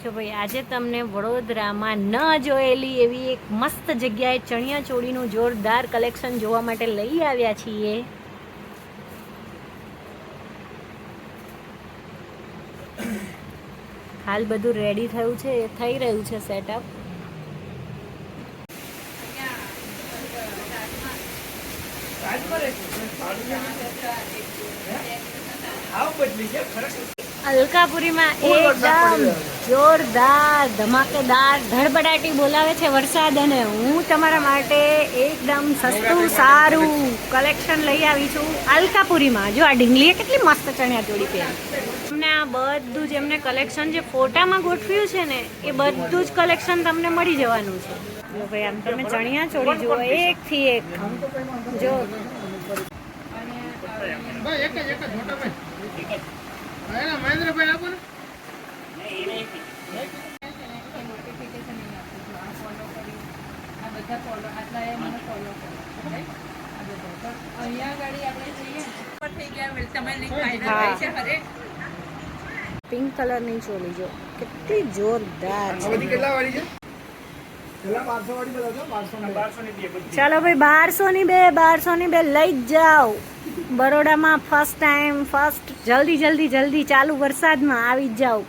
જો ભાઈ આજે તમને વડોદરામાં ન જોયેલી એવી એક મસ્ત જગ્યાએ ચણિયા ચોળીનું જોરદાર કલેક્શન જોવા માટે લઈ આવ્યા છીએ. હાલ બધું રેડી થયું છે થઈ રહ્યું છે સેટઅપ અલકાપુરીમાં એકદમ જોરદાર, ધમાકેદાર, ધડબડાટી બોલાવે છે વરસાદ અને હું તમારા માટે એકદમ સસ્તું, સારું કલેક્શન લઈ આવી છું. અલકાપુરીમાં. જો આ ઢીંગલીએ કેટલી મસ્ત ચણિયા જોડી પહેરી. તમને આ બધું જ એમને કલેક્શન જે ફોટામાં ગોઠવ્યું છે ને, એ બધું જ કલેક્શન તમને મળી જવાનું છે. જો ભાઈ, આમ તમે ચણિયા ચોળી જુઓ, એકથી એક. જો. ભાઈ એક જ એક જ મોટા ભાઈ હા, એના મહેન્દ્રભાઈ આપો ને પિંક કલરની ચોળી જો. કેટલી જોરદાર આ છે. બધી કેટલા વાળી છે? પેલા 500 વાળી બતાવજો 500 ની ચાલો ભાઈ બારસો ની બે બારસો ની બે લઈ જ જાઓ. બરોડામાં ફર્સ્ટ ટાઈમ ફર્સ્ટ જલ્દી જલ્દી જલ્દી ચાલુ વરસાદમાં આવી જ જાઓ.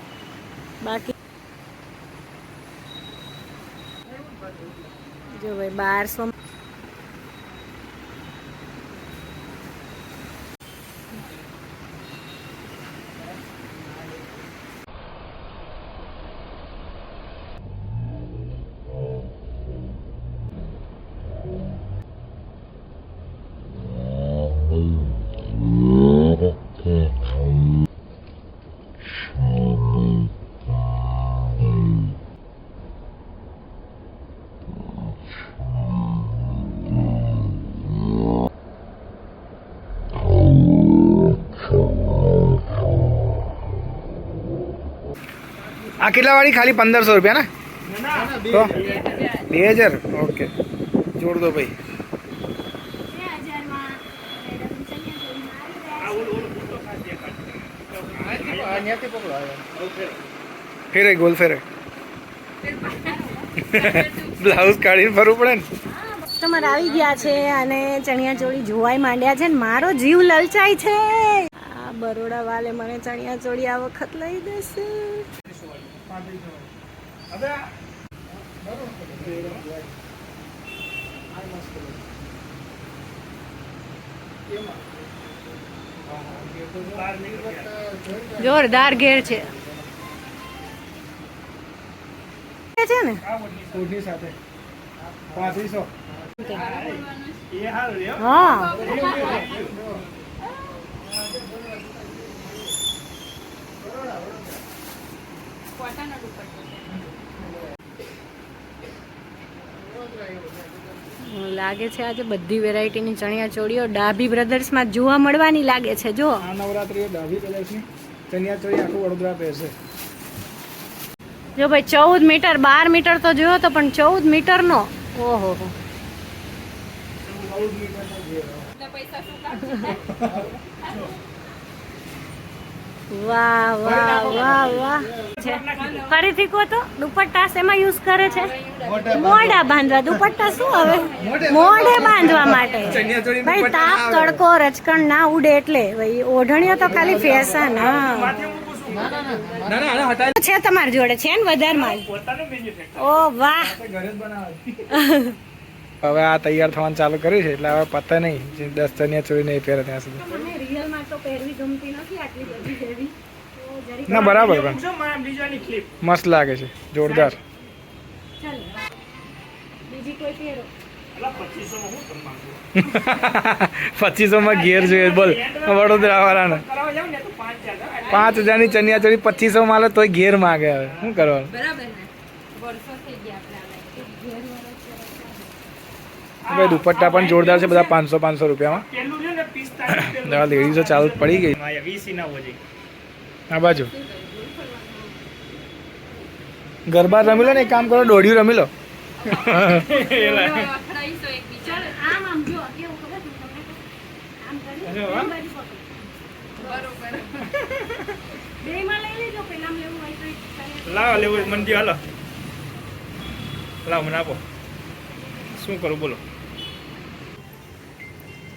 બાકી જો ભાઈ બારસો આ કેટલા વાળી? ખાલી પંદરસો રૂપિયા ને? બે હજાર? ઓકે. જોડ દો ભાઈ. ફેરે ગોલ ફેરે. બ્લાઉઝ કાઢીને ફરવું પડે ને? કસ્ટમર આવી ગયા છે અને ચણિયા ચોળી જોવાય માંડ્યા છે ને મારો જીવ લલચાય છે. આ બરોડા વાલે મને ચણિયા ચોળી આ વખત લઈ દેશે. જોરદાર ઘેર છે. છે ને? સાથે. પાંત્રીસો. હા. લાગે છે આજે બધી વેરાયટીની ચણિયા ચોળીઓ ડાભી બ્રધર્સમાં જોવા મળવાની લાગે છે જો. આ નવરાત્રી ડાભી કલર્સની ચણિયા ચોળી આખું વડોદરા પહેરશે. જો ભાઈ ચૌદ મીટર બાર મીટર તો જોયો તો પણ ચૌદ મીટરનો. ઓહો. હો. વાહ વાહ વાહ વાહ છે ફરીથી કહો તો દુપટ્ટા શેમાં યુઝ કરે છે મોઢા બાંધવા દુપટ્ટા શું હવે મોઢે બાંધવા માટે ભાઈ તાપ તડકો રચકણ ના ઉડે એટલે ભાઈ ઓઢણીઓ તો ખાલી ફેશન હા છે તમારી જોડે છે ને વધારમાં ઓ વાહ હવે આ તૈયાર થવાનું ચાલુ કર્યું છે એટલે હવે પતે નહીં દસ ચણિયા ચોરી નહીં પહેરે ત્યાં સુધી તો પહેરવી ગમતી નથી આટલી બધી હેવી ના બરાબર પણ મસ્ત લાગે છે. જોરદાર. ચાલો બીજી કોઈ પહેરો? પચીસો માં ઘેર જોઈએ બોલ. વડોદરા વાળાને પાંચ હજારની ચણિયા ચોળી પચીસો માં લે તોય ઘેર માગે હવે. શું કરવાનું? ભાઈ દુપટ્ટા પણ જોરદાર છે બધા પાંચસો પાંચસો રૂપિયામાં. લેડીઝો ચાલુ પડી ગઈ. આ બાજુ. ગરબા રમી લો ને એક કામ કરો દોઢિયું રમી લો. લાવો લેવું મંદી હાલો. લાવો મને આપો. શું કરું બોલો.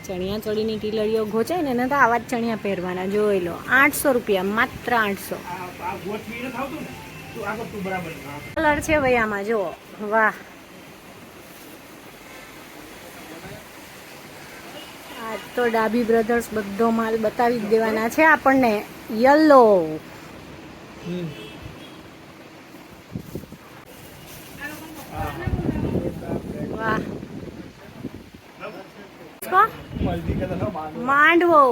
ચણિયા ચોળીની ટીલરીઓ ઘોચાય ને તો આવા જ ચણિયા પહેરવાના, જોઈ લો. આઠસો રૂપિયા, માત્ર આઠસો. કલર છે ભાઈ આમાં, જુઓ. વાહ. આ તો ડાબી બ્રધર્સ બધો માલ બતાવી દેવાના છે આપણને. યલો વાહ. કો? માંડવો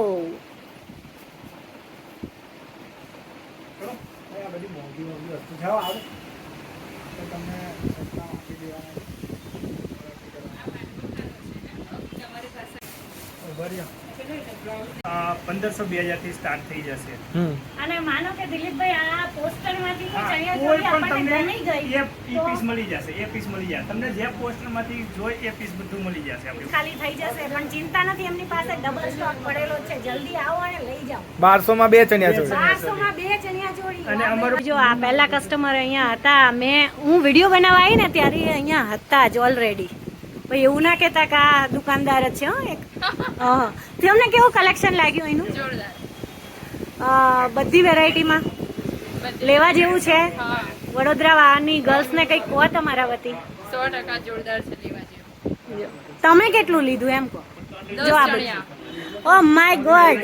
પંદરસો બે હજારથી સ્ટાર્ટ થઈ જશે. અને માનો કે દિલીપભાઈ આ પોસ્ટરમાંથી કોઈ પણ તમને એ પીસ મળી જશે એ પીસ મળી જશે. તમને જે પોસ્ટરમાંથી જોઈ એ પીસ બધું મળી જશે ખાલી થઈ જશે પણ ચિંતા નથી એમની પાસે ડબલ સ્ટોક પડેલો છે. જલ્દી આવો અને લઈ જાઓ. બારસો માં બે ચણિયા ચોળી. બારસો માં બે ચણિયા ચોળી. અને અમારું- જો આ પહેલા કસ્ટમર અહીંયા હતા. મેં હું વીડિયો બનાવવા આવી ને ત્યારે અહીંયા હતા જ ઓલરેડી ભાઈ એવું ના કહેતા કે આ દુકાનદાર જ છે હો એક. તમને કેવું કલેક્શન લાગ્યું એનું? જોરદાર. બધી વેરાયટીમાં લેવા જેવું છે? વડોદરા વાળાની ગર્લ્સને કંઈક કહો તમારા વતી. સો ટકા જોરદાર છે લેવા જેવું. તમે કેટલું લીધું એમ કહો? જો આ બધું ઓ માય ગોડ